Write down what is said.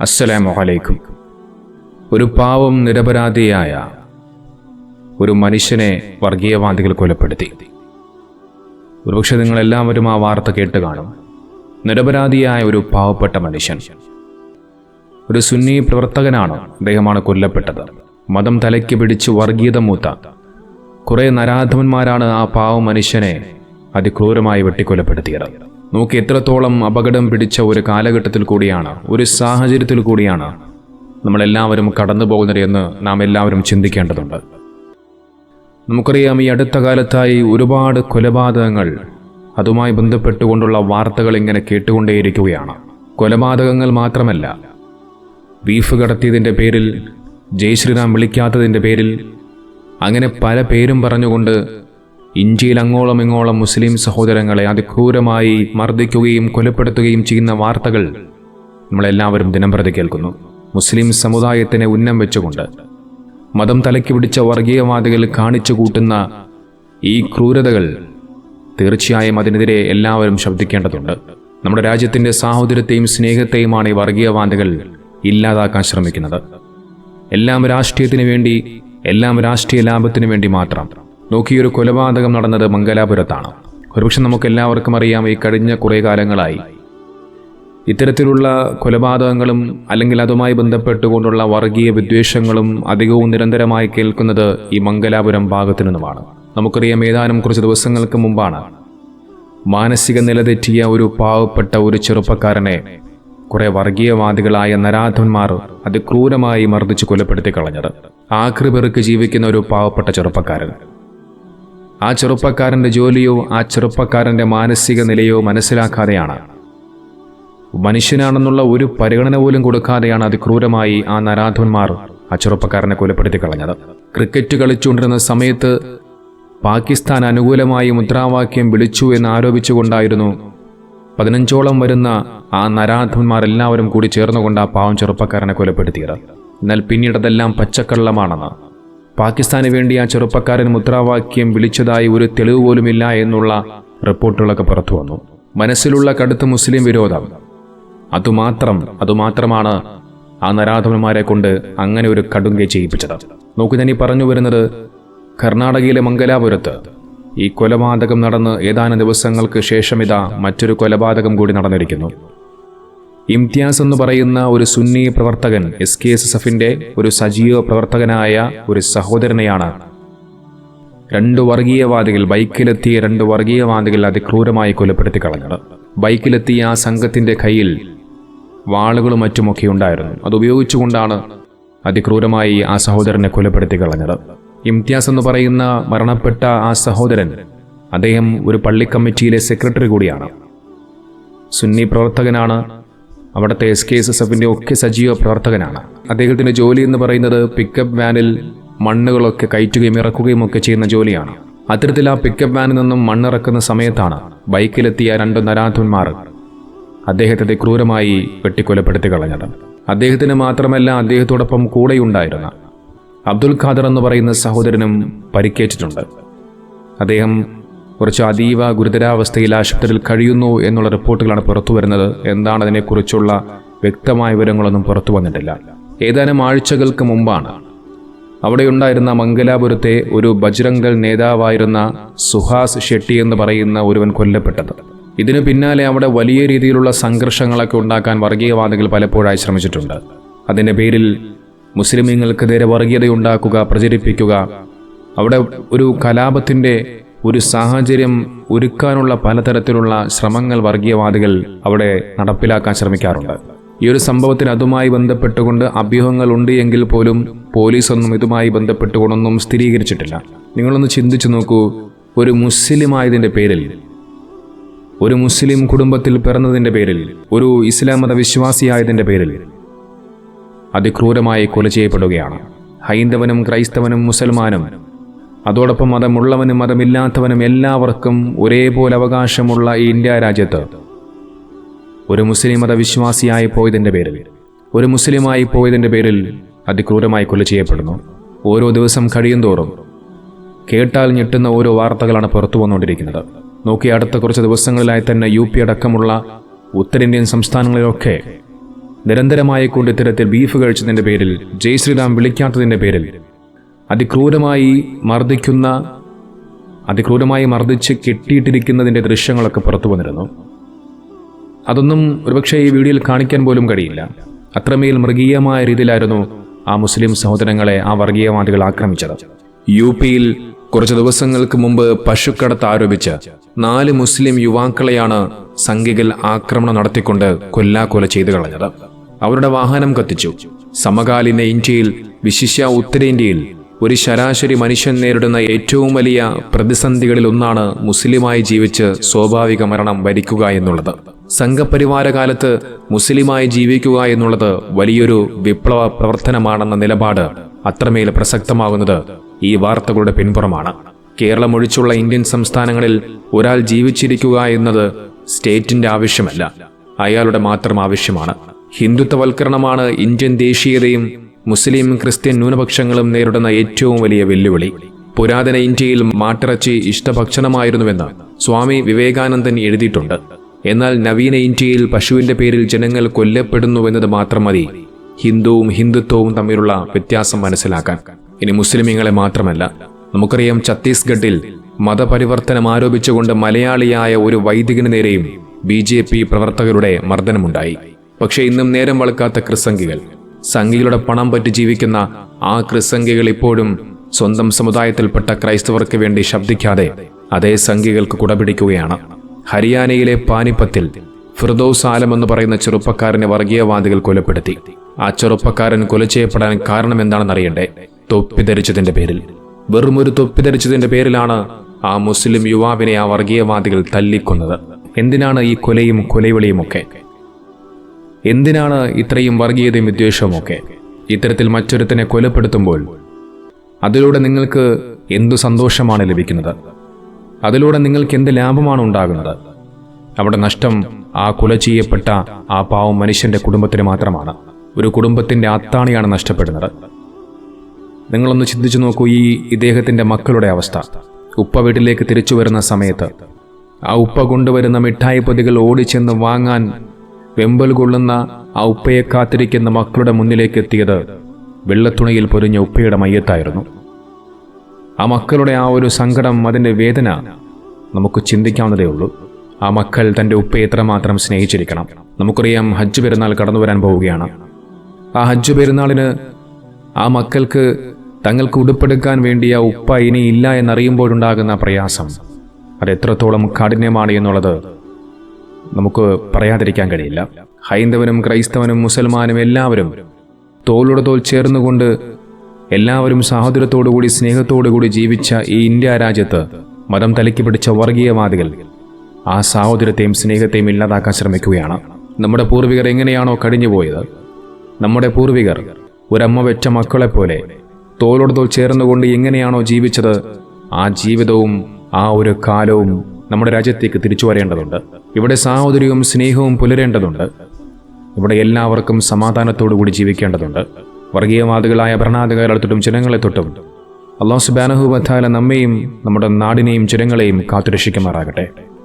അസ്സലാമു അലൈക്കും. ഒരു പാവം നിരപരാധിയായ ഒരു മനുഷ്യനെ വർഗീയവാദികൾ കൊലപ്പെടുത്തി. ഒരുപക്ഷെ നിങ്ങളെല്ലാവരും ആ വാർത്ത കേട്ട് കാണും. നിരപരാധിയായ ഒരു പാവപ്പെട്ട മനുഷ്യൻ. ഒരു സുന്നി പ്രവർത്തകനാണ് അദ്ദേഹമാണ് കൊല്ലപ്പെട്ടത്. മതം തലയ്ക്ക് പിടിച്ച് വർഗീയത മൂത്ത. കുറേ നരാധവന്മാരാണ് ആ പാവ മനുഷ്യനെ അതിക്രൂരമായി വെട്ടിക്കൊലപ്പെടുത്തിയത്. നോക്കി എത്രത്തോളം അപകടം പിടിച്ച ഒരു കാലഘട്ടത്തിൽ കൂടിയാണ് ഒരു സാഹചര്യത്തിൽ കൂടിയാണ് നമ്മളെല്ലാവരും കടന്നു പോകുന്നത് എന്ന് നാം എല്ലാവരും ചിന്തിക്കേണ്ടതുണ്ട്. നമുക്കറിയാം ഈ അടുത്ത കാലത്തായി ഒരുപാട് കൊലപാതകങ്ങൾ അതുമായി ബന്ധപ്പെട്ടുകൊണ്ടുള്ള വാർത്തകൾ ഇങ്ങനെ കേട്ടുകൊണ്ടേയിരിക്കുകയാണ്. കൊലപാതകങ്ങൾ മാത്രമല്ല ബീഫ് കടത്തിയതിന്റെ പേരിൽ ജയ് ശ്രീറാം വിളിക്കാത്തതിന്റെ പേരിൽ അങ്ങനെ പല പേരും പറഞ്ഞുകൊണ്ട് ഇന്ത്യയിൽ അങ്ങോളം ഇങ്ങോളം മുസ്ലിം സഹോദരങ്ങളെ അതിക്രൂരമായി മർദ്ദിക്കുകയും കൊലപ്പെടുത്തുകയും ചെയ്യുന്ന വാർത്തകൾ നമ്മളെല്ലാവരും ദിനംപ്രതി കേൾക്കുന്നു. മുസ്ലിം സമുദായത്തിനെ ഉന്നം വെച്ചുകൊണ്ട് മതം തലയ്ക്ക് പിടിച്ച വർഗീയവാദികൾ കാണിച്ചു കൂട്ടുന്ന ഈ ക്രൂരതകൾ തീർച്ചയായും അതിനെതിരെ എല്ലാവരും ശബ്ദിക്കേണ്ടതുണ്ട്. നമ്മുടെ രാജ്യത്തിന്റെ സാഹോദര്യത്തെയും സ്നേഹത്തെയുമാണ് ഈ വർഗീയവാദികൾ ഇല്ലാതാക്കാൻ ശ്രമിക്കുന്നത്. എല്ലാം രാഷ്ട്രീയത്തിന് വേണ്ടി എല്ലാം രാഷ്ട്രീയ ലാഭത്തിന് വേണ്ടി മാത്രം. നോക്കിയൊരു കൊലപാതകം നടന്നത് മംഗലാപുരത്താണ്. ഒരുപക്ഷെ നമുക്കെല്ലാവർക്കും അറിയാം ഈ കഴിഞ്ഞ കുറേ കാലങ്ങളായി. ഇത്തരത്തിലുള്ള കൊലപാതകങ്ങളും അല്ലെങ്കിൽ അതുമായി ബന്ധപ്പെട്ടുകൊണ്ടുള്ള വർഗീയ വിദ്വേഷങ്ങളും അധികവും നിരന്തരമായി കേൾക്കുന്നത് ഈ മംഗലാപുരം ഭാഗത്തു നിന്നുമാണ്. നമുക്കറിയാം ഏതാനും കുറച്ച് ദിവസങ്ങൾക്ക് മുമ്പാണ് മാനസിക നില നിലതെറ്റിയ ഒരു പാവപ്പെട്ട ഒരു ചെറുപ്പക്കാരനെ കുറേ വർഗീയവാദികളായ നരാധന്മാർ അതിക്രൂരമായി മർദ്ദിച്ച് കൊലപ്പെടുത്തി കളഞ്ഞത്. ആക്രി പെറുക്ക് ജീവിക്കുന്ന ഒരു പാവപ്പെട്ട ചെറുപ്പക്കാരൻ. ആ ചെറുപ്പക്കാരന്റെ ജോലിയോ ആ ചെറുപ്പക്കാരന്റെ മാനസിക നിലയോ മനസ്സിലാക്കാതെയാണ്. മനുഷ്യനാണെന്നുള്ള ഒരു പരിഗണന പോലും കൊടുക്കാതെയാണ് അതിക്രൂരമായി ആ നരാധന്മാർ ആ ചെറുപ്പക്കാരനെ കൊലപ്പെടുത്തി കളഞ്ഞത്. ക്രിക്കറ്റ് കളിച്ചുകൊണ്ടിരുന്ന സമയത്ത് പാകിസ്ഥാൻ അനുകൂലമായി മുദ്രാവാക്യം വിളിച്ചു എന്ന് ആരോപിച്ചുകൊണ്ടായിരുന്നു പതിനഞ്ചോളം വരുന്ന ആ നരാധന്മാർ എല്ലാവരും കൂടി ചേർന്നുകൊണ്ട് ആ പാവം ചെറുപ്പക്കാരനെ കൊലപ്പെടുത്തിയത്. എന്നാൽ പിന്നീട് അതെല്ലാം പച്ചക്കള്ളമാണെന്ന് പാകിസ്ഥാന് വേണ്ടി ആ ചെറുപ്പക്കാരൻ മുദ്രാവാക്യം വിളിച്ചതായി ഒരു തെളിവ് പോലുമില്ല എന്നുള്ള റിപ്പോർട്ടുകളൊക്കെ പുറത്തു വന്നു. മനസ്സിലുള്ള കടുത്ത മുസ്ലിം വിരോധം. അതുമാത്രം അതുമാത്രമാണ് ആ നരാധവന്മാരെ കൊണ്ട് അങ്ങനെ ഒരു കടുങ്ക ചെയ്യിപ്പിച്ചത്. നോക്കി ഞാൻ ഈ പറഞ്ഞു വരുന്നത് കർണാടകയിലെ മംഗലാപുരത്ത്. ഈ കൊലപാതകം നടന്ന് ഏതാനും ദിവസങ്ങൾക്ക് ശേഷം ഇതാ മറ്റൊരു കൊലപാതകം കൂടി നടന്നിരിക്കുന്നു. ഇംതിയാസ് എന്ന് പറയുന്ന ഒരു സുന്നി പ്രവർത്തകൻ എസ് കെ എസ് എസ് ഒരു സജീവ പ്രവർത്തകനായ ഒരു സഹോദരനെയാണ്. രണ്ട് വർഗീയവാദികൾ ബൈക്കിലെത്തിയ രണ്ട് വർഗീയവാദികൾ അതിക്രൂരമായി കൊലപ്പെടുത്തി കളഞ്ഞത്. ബൈക്കിലെത്തിയ ആ സംഘത്തിന്റെ കയ്യിൽ വാളുകളും മറ്റുമൊക്കെ ഉണ്ടായിരുന്നു. അത് ഉപയോഗിച്ചുകൊണ്ടാണ് അതിക്രൂരമായി ആ സഹോദരനെ കൊലപ്പെടുത്തി കളഞ്ഞത്. ഇംതിയാസ് എന്ന് പറയുന്ന മരണപ്പെട്ട ആ സഹോദരൻ അദ്ദേഹം ഒരു പള്ളി കമ്മിറ്റിയിലെ സെക്രട്ടറി കൂടിയാണ്. സുന്നി പ്രവർത്തകനാണ് അവിടുത്തെ എസ് കെ എസ് എസ് എഫിന്റെ ഒക്കെ സജീവ പ്രവർത്തകനാണ്. അദ്ദേഹത്തിന്റെ ജോലി എന്ന് പറയുന്നത് പിക്കപ്പ് വാനിൽ മണ്ണുകളൊക്കെ കയറ്റുകയും ഇറക്കുകയും ഒക്കെ ചെയ്യുന്ന ജോലിയാണ്. അത്തരത്തിൽ ആ പിക്കപ്പ് വാനിൽ നിന്നും മണ്ണിറക്കുന്ന സമയത്താണ് ബൈക്കിലെത്തിയ രണ്ട് നരാധന്മാർ അദ്ദേഹത്തെ ക്രൂരമായി വെട്ടിക്കൊലപ്പെടുത്തി കളഞ്ഞത്. അദ്ദേഹത്തിന് മാത്രമല്ല അദ്ദേഹത്തോടൊപ്പം കൂടെയുണ്ടായിരുന്ന അബ്ദുൽ ഖാദർ എന്ന് പറയുന്ന സഹോദരനും പരിക്കേറ്റിട്ടുണ്ട്. അദ്ദേഹം കുറച്ച് അതീവ ഗുരുതരാവസ്ഥയിൽ ആശുപത്രിയിൽ കഴിയുന്നു എന്നുള്ള റിപ്പോർട്ടുകളാണ് പുറത്തു വരുന്നത്. എന്താണ് അതിനെക്കുറിച്ചുള്ള വ്യക്തമായ വിവരങ്ങളൊന്നും പുറത്തു വന്നിട്ടില്ല. ഏതാനും ആഴ്ചകൾക്ക് മുമ്പാണ് അവിടെയുണ്ടായിരുന്ന മംഗലാപുരത്തെ ഒരു ബജ്രംഗൽ നേതാവായിരുന്ന സുഹാസ് ഷെട്ടി എന്ന് പറയുന്ന ഒരുവൻ കൊല്ലപ്പെട്ടത്. ഇതിനു പിന്നാലെ അവിടെ വലിയ രീതിയിലുള്ള സംഘർഷങ്ങളൊക്കെ ഉണ്ടാക്കാൻ വർഗീയവാദികൾ പലപ്പോഴായി ശ്രമിച്ചിട്ടുണ്ട്. അതിന്റെ പേരിൽ മുസ്ലിമീങ്ങൾക്കെതിരെ വർഗീയതയുണ്ടാക്കുക പ്രചരിപ്പിക്കുക. അവിടെ ഒരു കലാപത്തിന്റെ ഒരു സാഹചര്യം ഒരുക്കാനുള്ള പലതരത്തിലുള്ള ശ്രമങ്ങൾ വർഗീയവാദികൾ അവിടെ നടപ്പിലാക്കാൻ ശ്രമിക്കാറുണ്ട്. ഈ ഒരു സംഭവത്തിന് അതുമായി ബന്ധപ്പെട്ടുകൊണ്ട് അഭ്യൂഹങ്ങൾ ഉണ്ട് എങ്കിൽ പോലും പോലീസൊന്നും ഇതുമായി ബന്ധപ്പെട്ടുകൊണ്ടൊന്നും സ്ഥിരീകരിച്ചിട്ടില്ല. നിങ്ങളൊന്ന് ചിന്തിച്ചു നോക്കൂ ഒരു മുസ്ലിം ആയതിന്റെ പേരിൽ ഒരു മുസ്ലിം കുടുംബത്തിൽ പിറന്നതിന്റെ പേരിൽ ഒരു ഇസ്ലാം മത വിശ്വാസിയായതിന്റെ പേരിൽ അതിക്രൂരമായി കൊല ചെയ്യപ്പെടുകയാണ്. ഹൈന്ദവനും ക്രൈസ്തവനും മുസൽമാനും അതോടൊപ്പം മതമുള്ളവനും മതമില്ലാത്തവനും എല്ലാവർക്കും ഒരേപോലെ അവകാശമുള്ള ഈ ഇന്ത്യ രാജ്യത്ത് ഒരു മുസ്ലിം മതവിശ്വാസിയായി പോയതിന്റെ പേരിൽ ഒരു മുസ്ലിമായി പോയതിന്റെ പേരിൽ അതിക്രൂരമായി കൊല ചെയ്യപ്പെടുന്നു. ഓരോ ദിവസം കഴിയും തോറും കേട്ടാൽ ഞെട്ടുന്ന ഓരോ വാർത്തകളാണ് പുറത്തു വന്നുകൊണ്ടിരിക്കുന്നത്. നോക്കി അടുത്ത കുറച്ച് ദിവസങ്ങളിലായി തന്നെ യു പി അടക്കമുള്ള ഉത്തരേന്ത്യൻ സംസ്ഥാനങ്ങളിലൊക്കെ നിരന്തരമായി കൊണ്ട് ഇത്തരത്തിൽ ബീഫ് കഴിച്ചതിന്റെ പേരിൽ ജയ് ശ്രീറാം വിളിക്കാത്തതിന്റെ പേരിൽ അതിക്രൂരമായി മർദ്ദിക്കുന്ന അതിക്രൂരമായി മർദ്ദിച്ച് കെട്ടിയിട്ടിരിക്കുന്നതിന്റെ ദൃശ്യങ്ങളൊക്കെ പുറത്തു വന്നിരുന്നു. അതൊന്നും ഒരുപക്ഷെ ഈ വീഡിയോയിൽ കാണിക്കാൻ പോലും കഴിയില്ല. അത്രമേൽ മൃഗീയമായ രീതിയിലായിരുന്നു ആ മുസ്ലിം സഹോദരങ്ങളെ ആ വർഗീയവാദികൾ ആക്രമിച്ചത്. യു പിയിൽ കുറച്ച് ദിവസങ്ങൾക്ക് മുമ്പ് പശുക്കടത്ത് ആരോപിച്ച് നാല് മുസ്ലിം യുവാക്കളെയാണ് സംഘികൾ ആക്രമണം നടത്തിക്കൊണ്ട് കൊല്ലാക്കൊല ചെയ്തു കളഞ്ഞത്. അവരുടെ വാഹനം കത്തിച്ചു. സമകാലീന ഇന്ത്യയിൽ വിശിഷ്യ ഉത്തരേന്ത്യയിൽ ഒരു ശരാശരി മനുഷ്യൻ നേരിടുന്ന ഏറ്റവും വലിയ പ്രതിസന്ധികളിൽ ഒന്നാണ് മുസ്ലിമായി ജീവിച്ച് സ്വാഭാവിക മരണം വരിക്കുക എന്നുള്ളത്. സംഘപരിവാര കാലത്ത് മുസ്ലിമായി ജീവിക്കുക എന്നുള്ളത് വലിയൊരു വിപ്ലവ പ്രവർത്തനമാണെന്ന നിലപാട് അത്രമേൽ പ്രസക്തമാകുന്നത് ഈ വാർത്തകളുടെ പിൻപുറമാണ്. കേരളം ഒഴിച്ചുള്ള ഇന്ത്യൻ സംസ്ഥാനങ്ങളിൽ ഒരാൾ ജീവിച്ചിരിക്കുക എന്നത് സ്റ്റേറ്റിന്റെ ആവശ്യമല്ല. അയാളുടെ മാത്രം ആവശ്യമാണ്. ഹിന്ദുത്വവൽക്കരണമാണ് ഇന്ത്യൻ ദേശീയതയും മുസ്ലിം ക്രിസ്ത്യൻ ന്യൂനപക്ഷങ്ങളും നേരിടുന്ന ഏറ്റവും വലിയ വെല്ലുവിളി. പുരാതന ഇന്ത്യയിൽ മാട്ടിറച്ചി ഇഷ്ടഭക്ഷണമായിരുന്നുവെന്ന് സ്വാമി വിവേകാനന്ദൻ എഴുതിയിട്ടുണ്ട്. എന്നാൽ നവീന ഇന്ത്യയിൽ പശുവിന്റെ പേരിൽ ജനങ്ങൾ കൊല്ലപ്പെടുന്നുവെന്നത് മാത്രം മതി. ഹിന്ദുവും ഹിന്ദുത്വവും തമ്മിലുള്ള വ്യത്യാസം മനസ്സിലാക്കാൻ. ഇനി മുസ്ലിമീങ്ങളെ മാത്രമല്ല നമുക്കറിയാം ഛത്തീസ്ഗഡിൽ മതപരിവർത്തനം ആരോപിച്ചുകൊണ്ട് മലയാളിയായ ഒരു വൈദികന് നേരെയും ബി പ്രവർത്തകരുടെ മർദ്ദനമുണ്ടായി. പക്ഷേ ഇന്നും നേരം വളക്കാത്ത ക്രിസംഗികൾ സംഘികളുടെ പണം പറ്റി ജീവിക്കുന്ന ആ ക്രിസംഗികൾ ഇപ്പോഴും സ്വന്തം സമുദായത്തിൽപ്പെട്ട ക്രൈസ്തവർക്ക് വേണ്ടി ശബ്ദിക്കാതെ അതേ സംഘികൾക്ക് കുടപിടിക്കുകയാണ്. ഹരിയാനയിലെ പാനിപ്പത്തിൽ ഫിർദൌസ് ആലം എന്ന് പറയുന്ന ചെറുപ്പക്കാരനെ വർഗീയവാദികൾ കൊലപ്പെടുത്തി. ആ ചെറുപ്പക്കാരൻ കൊല ചെയ്യപ്പെടാൻ കാരണം എന്താണെന്ന് അറിയണ്ടേ? തൊപ്പി ധരിച്ചതിന്റെ പേരിൽ. വെറും ഒരു തൊപ്പി ധരിച്ചതിന്റെ പേരിലാണ് ആ മുസ്ലിം യുവാവിനെ ആ വർഗീയവാദികൾ തല്ലിക്കൊന്നത്. എന്തിനാണ് ഈ കൊലയും കൊലവിളിയും ഒക്കെ എന്തിനാണ് ഇത്രയും വർഗീയതയും വിദ്വേഷവുമൊക്കെ ഇത്തരത്തിൽ മറ്റൊരുത്തനെ കൊലപ്പെടുത്തുമ്പോൾ അതിലൂടെ നിങ്ങൾക്ക് എന്തു സന്തോഷമാണ് ലഭിക്കുന്നത്? അതിലൂടെ നിങ്ങൾക്ക് എന്ത് ലാഭമാണ് ഉണ്ടാകുന്നത്? അവിടെ നഷ്ടം ആ കൊല ചെയ്യപ്പെട്ട ആ പാവം മനുഷ്യന്റെ കുടുംബത്തിന് മാത്രമാണ്. ഒരു കുടുംബത്തിന്റെ അത്താണിയാണ് നഷ്ടപ്പെടുന്നത്. നിങ്ങളൊന്ന് ചിന്തിച്ചു നോക്കൂ ഈ ഇദ്ദേഹത്തിന്റെ മക്കളുടെ അവസ്ഥ. ഉപ്പ വീട്ടിലേക്ക് തിരിച്ചു വരുന്ന സമയത്ത് ആ ഉപ്പ കൊണ്ടുവരുന്ന മിഠായി പൊതികൾ ഓടിച്ചെന്ന് വാങ്ങാൻ വെമ്പൽ കൊള്ളുന്ന ആ ഉപ്പയെ കാത്തിരിക്കുന്ന മക്കളുടെ മുന്നിലേക്ക് എത്തിയത് വെള്ളത്തുണിയിൽ പൊരിഞ്ഞ ഉപ്പയുടെ മയ്യത്തായിരുന്നു. ആ മക്കളുടെ ആ ഒരു സങ്കടം അതിന്റെ വേദന നമുക്ക് ചിന്തിക്കാവുന്നതേ ഉള്ളൂ. ആ മക്കൾ തന്റെ ഉപ്പയെ എത്രമാത്രം സ്നേഹിച്ചിരിക്കണം? നമുക്കറിയാം ഹജ്ജ് പെരുന്നാൾ കടന്നു വരാൻ പോവുകയാണ്. ആ ഹജ്ജ് പെരുന്നാളിന് ആ മക്കൾക്ക് തങ്ങൾക്ക് ഉടുപ്പെടുക്കാൻ വേണ്ടി ആ ഉപ്പ ഇനിയില്ല എന്നറിയുമ്പോഴുണ്ടാകുന്ന പ്രയാസം അത് എത്രത്തോളം കാഠിന്യമാണ് എന്നുള്ളത് നമുക്ക് പറയാതിരിക്കാൻ കഴിയില്ല. ഹൈന്ദവനും ക്രൈസ്തവനും മുസൽമാനും എല്ലാവരും തോളോട് തോൾ ചേർന്നുകൊണ്ട് എല്ലാവരും സാഹോദര്യത്തോടുകൂടി സ്നേഹത്തോടുകൂടി ജീവിച്ച ഈ ഇന്ത്യ രാജ്യത്ത് മതം തലയ്ക്ക് പിടിച്ച വർഗീയവാദികൾ ആ സാഹോദര്യത്തെയും സ്നേഹത്തെയും ഇല്ലാതാക്കാൻ ശ്രമിക്കുകയാണ്. നമ്മുടെ പൂർവികർ എങ്ങനെയാണോ കഴിഞ്ഞുപോയത്? നമ്മുടെ പൂർവികർ ഒരമ്മ വെച്ച മക്കളെപ്പോലെ തോളോട് തോൾ ചേർന്നുകൊണ്ട് എങ്ങനെയാണോ ജീവിച്ചത്? ആ ജീവിതവും ആ ഒരു കാലവും നമ്മുടെ രാജ്യത്തേക്ക് തിരിച്ചു വരേണ്ടതുണ്ട്. ഇവിടെ സാഹോദര്യവും സ്നേഹവും പുലരേണ്ടതുണ്ട്. ഇവിടെ എല്ലാവർക്കും സമാധാനത്തോടു കൂടി ജീവിക്കേണ്ടതുണ്ട്. വർഗീയവാദികളായ ഭരണാധികാരികളെ തൊട്ടും ജനങ്ങളെ തൊട്ടും അള്ളാഹു സുബാനഹു വത്താല നമ്മെയും നമ്മുടെ നാടിനെയും ജനങ്ങളെയും കാത്തുരക്ഷിക്കുമാറാകട്ടെ.